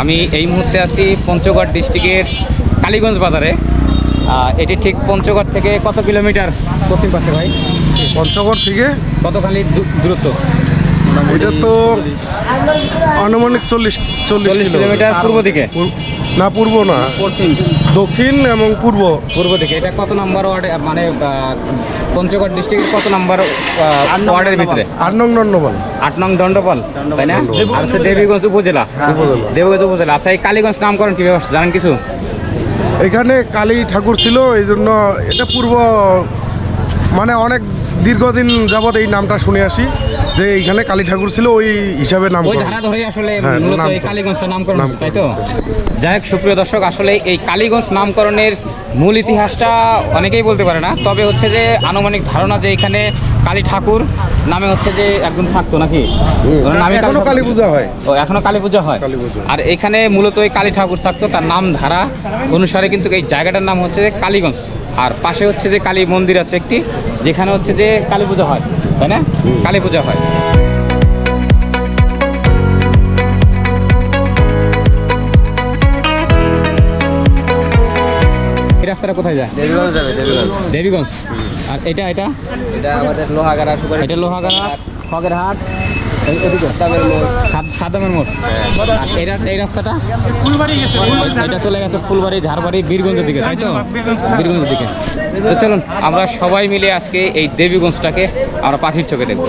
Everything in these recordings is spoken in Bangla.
আমি এই মুহূর্তে আছি পঞ্চগড় ডিস্ট্রিক্টের কালীগঞ্জ বাজারে। এটি ঠিক পঞ্চগড় থেকে কত কিলোমিটার পশ্চিম পাশে ভাই? পঞ্চগড় থেকে? কতখানি দূরত্ব? এটা তো আনুমানিক চল্লিশ চল্লিশ কিলোমিটার। পূর্ব দিকে। না পূর্ব না। পশ্চিম। দক্ষিণ এবং পূর্ব। পূর্ব দিকে। এটা কত নাম্বার ওয়ার্ডে মানে পঞ্চগড় ডিস্ট্রিক্টের কত নাম্বার ওয়ার্ডের ভিতরে? আট নং নন্নবাল আট নং দণ্ডপাল তাই না? আর হচ্ছে দেবীগঞ্জ উপজেলা। উপজেলা। দেবীগঞ্জ উপজেলা। আচ্ছা এই কালীগঞ্জ নামকরণ কীভাবে? আসছে? জানেন কিছু? এখানে কালী ঠাকুর ছিল এই জন্য এটা পূর্ব মানে অনেক দীর্ঘদিন যাবৎ এই নামটা শুনে আসি। যে এইখানে কালী ঠাকুর ছিল ওই হিসাবে নাম ওই ধারা ধরেই আসলে হ্যাঁ, মূলত এই করা। কালীগঞ্জের নামকরণ তাই তো? যাই হোক সুপ্রিয় দর্শক আসলে এই কালীগঞ্জ নামকরণের মূল ইতিহাসটা অনেকেই বলতে পারে না তবে হচ্ছে যে আনুমানিক ধারণা যে এখানে কালী ঠাকুর নামে হচ্ছে যে একদম থাকতো নাকি? এখনও কালী পূজা হয়। ও এখনও কালী পূজা হয়। আর এখানে মূলত ওই কালী ঠাকুর থাকতো তার নাম ধারা। অনুসারে কিন্তু এই জায়গাটার নাম হচ্ছে কালীগঞ্জ। আর পাশে হচ্ছে যে কালী মন্দির আছে একটি যেখানে হচ্ছে যে কালী পূজা হয় তাই না? কালী পূজা হয়। রাস্তাটা কোথায় যায়? দেবীগঞ্জ যাবে দেবীগঞ্জ। দেবীগঞ্জ। আর এটা এটা? এটা আমাদের লোহাগাড়া এটা লোহাগাড়া খগের মোড়। আর এই রাস্তাটা? এটা চলে গেছে ফুলবাড়ি ঝাড়বাড়ি বীরগঞ্জের দিকে তাই তো? বীরগঞ্জের দিকে। তো চলুন আমরা সবাই মিলে আজকে এই দেবীগঞ্জটাকে আমরা পাখির চোখে দেখব।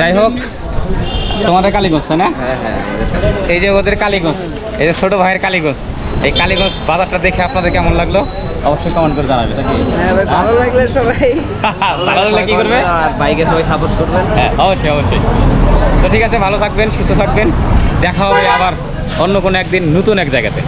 যাই হোক তোমাদের কালীগঞ্জ না? হ্যাঁ হ্যাঁ। এই যে ওদের কালীগঞ্জ এই যে ছোট ভাইয়ের কালীগঞ্জ এই কালীগঞ্জ বাজারটা দেখে আপনাদের কেমন লাগল? অবশ্যই কমেন্ট করে জানাবে হ্যাঁ ভালো লাগলে সবাই। ভালো লাগলে কি করবে? বাইকে সবাই সাপোর্ট করবেন। হ্যাঁ অবশ্যই অবশ্যই। তো ঠিক আছে ভালো থাকবেন সুস্থ থাকবেন। দেখা হবে আবার অন্য কোনো একদিন নতুন এক জায়গাতে।